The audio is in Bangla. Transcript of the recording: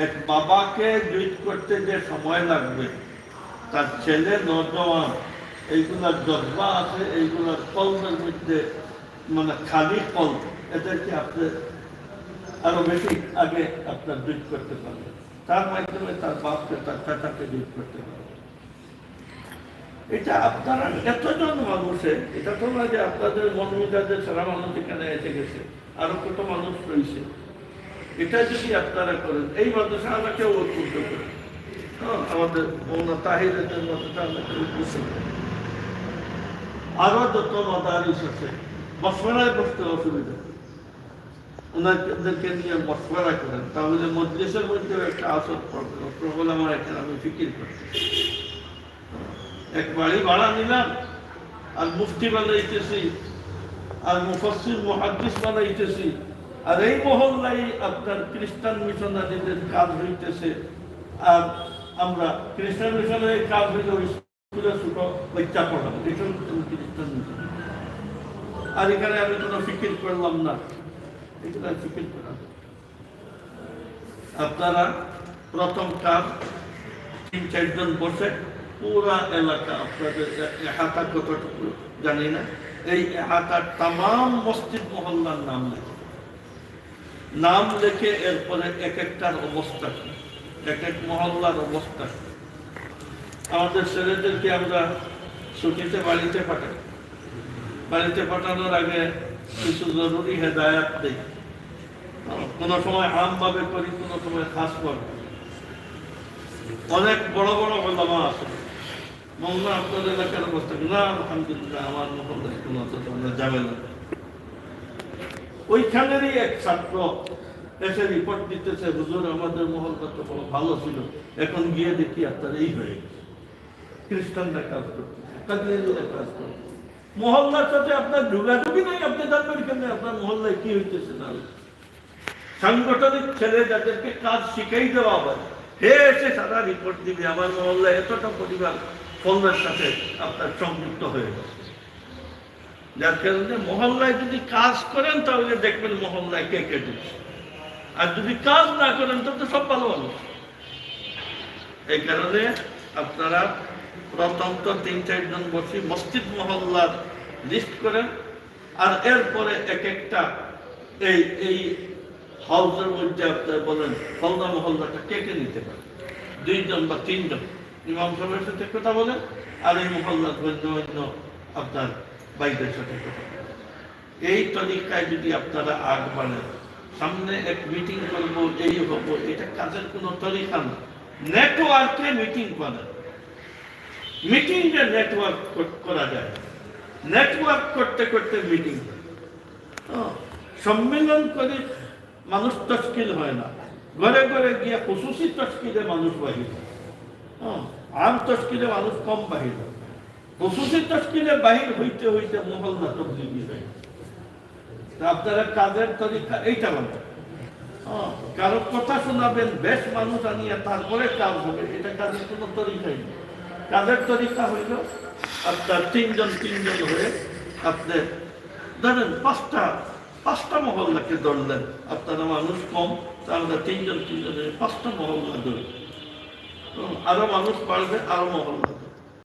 এক বাবাকে জুইট করতে যে সময় লাগবে, তার ছেলে নজওয়ান এইগুলার জজ্বা আছে এইগুলার কলমের মধ্যে মানে খালি কল এদেরকে আপনি আরও বেশি আগে আপনার জুইট করতে পারবেন। তার মাধ্যমে তার বাপকে, তার চাচাকে জুইট করতে পারবেন। এটা আপনারা এতজন মানুষে, এটা তো না যে আপনাদের মন মেজাজের সারা মানুষ এখানে এসে গেছে, আরও কত মানুষ রয়েছে। এটা যদি আপনারা করেন এই মাদ্রাসা আমাকে উদ্বুদ্ধ করেন হ্যাঁ, আমাদের মৌনা তাহিরের জন্য আমাকে উদ্বুদ্ধ মাদারিস আছে মশওয়ারায় বসতে অসুবিধা। ওনাদেরকে নিয়ে মশওয়ারা করেন। তাহলে মজলিসের মধ্যে একটা আসর পড়বে। প্রবল আমার এখানে আমি এক বাড়ি ভাড়া নিলাম আর মুফতি বানাইতেছি আর মুফসির মহাদিস বানাইতেছি। আর এই মহল্লাই আপনার খ্রিস্টান মিশনারিদের কাজ হইতেছে। আর আমরা খ্রিস্টান মিশনের কাজ হইলে ওই স্কুলে ছোট বাচ্চা পড়াবো খ্রিস্টান মিশন আর এখানে আমি কোনো ফিকির করলাম না। এগুলো ফিকির করলাম আপনারা প্রথম কাজ তিন, চারজন বসে পুরা এলাকা আপনাদের এহাতা কতটুকু জানি না। এই এহাতার তাম মসজিদ মহল্লার নাম লেখে। নাম লেখে এরপরে এক একটার অবস্থা, এক এক মহল্লার অবস্থা। আমাদের ছেলেদেরকে আমরা ছুটিতে বাড়িতে পাঠাই। বাড়িতে পাঠানোর আগে কিছু জরুরি হেদায়াত দেই। কোনো সময় আমভাবে করি, কোনো সময় খাস ভাবে। অনেক বড় বড় ওলামা আছে। মঙ্গল আপনার এলাকার অবস্থা? না, আলহামদুলিল্লাহ, আমার মহল্লায় কোনো যাবে না ওইখানেরই এক ছাত্র এসে রিপোর্ট দিতেছে, হুজুর, আমাদের মহল্লা তো বড় ভালো ছিল। এখন গিয়ে দেখি আপনার এই হয়ে গেছে। খ্রিস্টানরা কাজ কাজ মহল্লার সাথে আপনার যোগাযোগই নাই, আপনি জানবেন কেন আপনার মহল্লায় কি হইতেছে না। সাংগঠনিক ছেলে যাদেরকে কাজ শিখাই দেওয়া হবে হে এসে সারা রিপোর্ট দিবে, আমার মহল্লায় এতটা পরিবার ফলনের সাথে আপনার সংযুক্ত হয়ে গেছে। যার কারণে মহল্লায় যদি কাজ করেন, তাহলে দেখবেন মহল্লায় কে কে দিচ্ছে আর যদি কাজ না করেন তবে তো সব ভালো মানুষ। এই কারণে আপনারা প্রথম তো তিন চারজন বসে মসজিদ মহল্লার লিস্ট করেন। আর এরপরে এক একটা এই এই হাউসের মধ্যে আপনার বলেন, হলদা মহল্লাটা কে কে নিতে পারে? দুইজন বা তিনজন। ইমাম সাহেবের সাথে কথা বলেন, আর এই মহল্লার অন্য অন্য আপনার সাথে কথা এই তরিকায় যদি আপনারা আগ বাড়েন, সামনে এক মিটিং করব এই হব, এটা কাজের কোনো তরিকা না। নেটওয়ার্কে মিটিং করেন মিটিংয়ে নেটওয়ার্ক করা যায়। নেটওয়ার্ক করতে করতে মিটিং সম্মেলন করে মানুষ তস্কিল হয় না। ঘরে ঘরে গিয়ে খুশুসি তস্কিলে মানুষ বাহির আম তস্কিলে মানুষ কম হয়। খুশুসি তস্কিলে বাহির হইতে হইতে মহল্লা তবলিগি হয় আপনারা কাজের তরিকা এইটা বলেন হ্যাঁ, কারও কথা শোনাবেন বেশ মানুষ আনিয়ে তারপরে কাজ হবে এটা কাজের কোনো তরিকাই নেই। কাজের তরিকা হইল আপনার তিনজন তিনজন হয়ে আপনি ধরেন পাঁচটা পাঁচটা মহল্লাকে ধরলেন। আপনারা মানুষ কম তা আমরা তিনজন তিনজন হয়ে পাঁচটা মহল্লা ধরি হুম, আরও মানুষ বাড়বে আরও মহল্লা